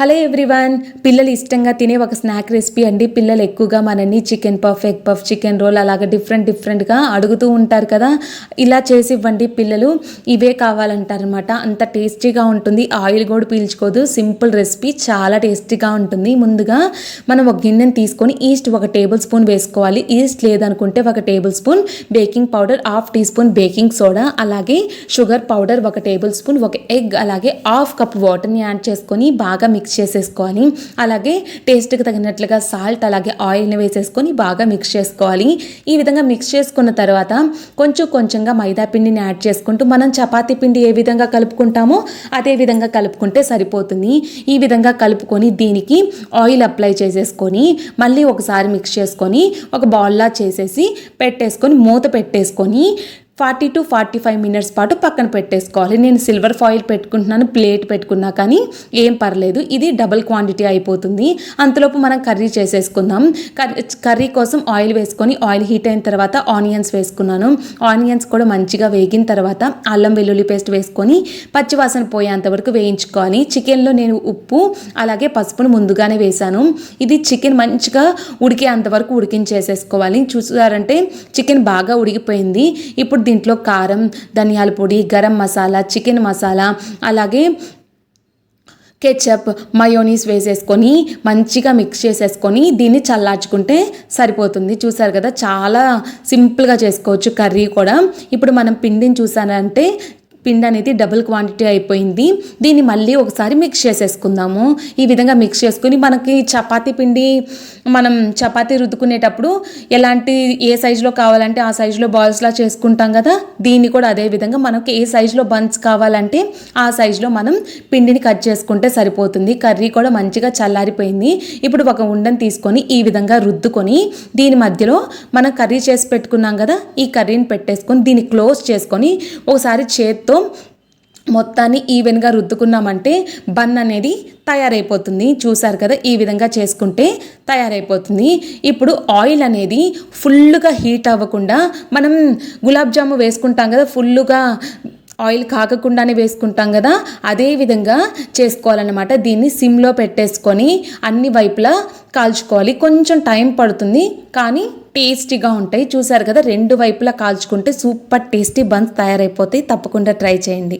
Hello everyone పిల్లలు ఇష్టంగా తినే ఒక స్నాక్ రెసిపీ అండి. పిల్లలు ఎక్కువగా మనని chicken puff egg puff chicken roll అలాగే డిఫరెంట్ డిఫరెంట్గా అడుగుతూ ఉంటారు కదా. ఇలా చేసి ఇవ్వండి పిల్లలు. ఇవే కావాలంటారనమాట అంత టేస్టీగా ఉంటుంది. ఆయిల్ కూడా పీల్చుకోదు. Simple recipe. చాలా టేస్టీగా ఉంటుంది. ముందుగా మనం ఒక గిన్నెని తీసుకొని ఈస్ట్ ఒక టేబుల్ స్పూన్ వేసుకోవాలి. ఈస్ట్ లేదనుకుంటే ఒక table spoon baking powder half tea spoon baking soda అలాగే షుగర్ పౌడర్ ఒక టేబుల్ స్పూన్ ఒక ఎగ్ అలాగే హాఫ్ కప్ వాటర్ని యాడ్ చేసుకొని బాగా మిక్స్ మిక్స్ చేసేసుకోవాలి అలాగే టేస్ట్కి తగినట్లుగా సాల్ట్ అలాగే ఆయిల్ని వేసేసుకొని బాగా మిక్స్ చేసుకోవాలి. ఈ విధంగా మిక్స్ చేసుకున్న తర్వాత కొంచెం కొంచెంగా మైదా పిండిని యాడ్ చేసుకుంటూ మనం చపాతీ పిండి ఏ విధంగా కలుపుకుంటామో అదే విధంగా కలుపుకుంటే సరిపోతుంది. ఈ విధంగా కలుపుకొని దీనికి ఆయిల్ అప్లై చేసేసుకొని మళ్ళీ ఒకసారి మిక్స్ చేసుకొని ఒక బాల్లా చేసేసి పెట్టేసుకొని మూత పెట్టేసుకొని forty to forty five minutes పాటు పక్కన పెట్టేసుకోవాలి. నేను సిల్వర్ ఫాయిల్ పెట్టుకుంటున్నాను ప్లేట్ పెట్టుకున్నా కానీ ఏం పర్లేదు. ఇది డబుల్ క్వాంటిటీ అయిపోతుంది. అంతలోపు మనం కర్రీ చేసేసుకుందాం. కర్రీ కోసం ఆయిల్ వేసుకొని ఆయిల్ హీట్ అయిన తర్వాత ఆనియన్స్ వేసుకున్నాను. ఆనియన్స్ కూడా మంచిగా వేగిన తర్వాత అల్లం వెల్లుల్లి పేస్ట్ వేసుకొని పచ్చివాసన పోయేంత వరకు వేయించుకోవాలి. చికెన్లో నేను ఉప్పు అలాగే పసుపును ముందుగానే వేశాను. ఇది చికెన్ మంచిగా ఉడికే అంతవరకు ఉడికించేసేసుకోవాలి. చూసారంటే చికెన్ బాగా ఉడికిపోయింది. ఇప్పుడు దీంట్లో కారం ధనియాల పొడి గరం మసాలా చికెన్ మసాలా అలాగే కెచప్ మయోనీస్ వేసేసుకొని మంచిగా మిక్స్ చేసేసుకొని దీన్ని చల్లార్చుకుంటే సరిపోతుంది. చూసారు కదా చాలా సింపుల్గా చేసుకోవచ్చు కర్రీ కూడా. ఇప్పుడు మనం పిండిని చూసానంటే పిండి అనేది డబుల్ క్వాంటిటీ అయిపోయింది. దీన్ని మళ్ళీ ఒకసారి మిక్స్ చేసేసుకుందాము. ఈ విధంగా మిక్స్ చేసుకుని మనకి చపాతీ పిండి మనం చపాతీ రుద్దుకునేటప్పుడు ఎలాంటి ఏ సైజులో కావాలంటే ఆ సైజులో బాల్స్లా చేసుకుంటాం కదా దీన్ని కూడా అదే విధంగా మనకి ఏ సైజులో బన్స్ కావాలంటే ఆ సైజులో మనం పిండిని కట్ చేసుకుంటే సరిపోతుంది. కర్రీ కూడా మంచిగా చల్లారిపోయింది. ఇప్పుడు ఒక ఉండని తీసుకొని ఈ విధంగా రుద్దుకొని దీని మధ్యలో మనం కర్రీ చేసి పెట్టుకున్నాం కదా ఈ కర్రీని పెట్టేసుకొని దీన్ని క్లోజ్ చేసుకొని ఒకసారి చేతి చేత్తో మొత్తాన్ని ఈవెన్గా రుద్దుకున్నామంటే బన్ అనేది తయారైపోతుంది. చూసారు కదా ఈ విధంగా చేసుకుంటే తయారైపోతుంది. ఇప్పుడు ఆయిల్ అనేది ఫుల్గా హీట్ అవ్వకుండా మనం గులాబ్ జాము వేసుకుంటాం కదా ఫుల్గా ఆయిల్ కాకకుండానే వేసుకుంటాం కదా అదే విధంగా చేసుకోవాలన్నమాట. దీన్ని సిమ్లో పెట్టేసుకొని అన్ని వైపులా కాల్చుకోవాలి. కొంచెం టైం పడుతుంది కానీ టేస్టీగా ఉంటాయి. చూసారు కదా రెండు వైపులా కాల్చుకుంటే సూపర్ టేస్టీ బన్స్ తయారైపోతాయి. తప్పకుండా ట్రై చేయండి.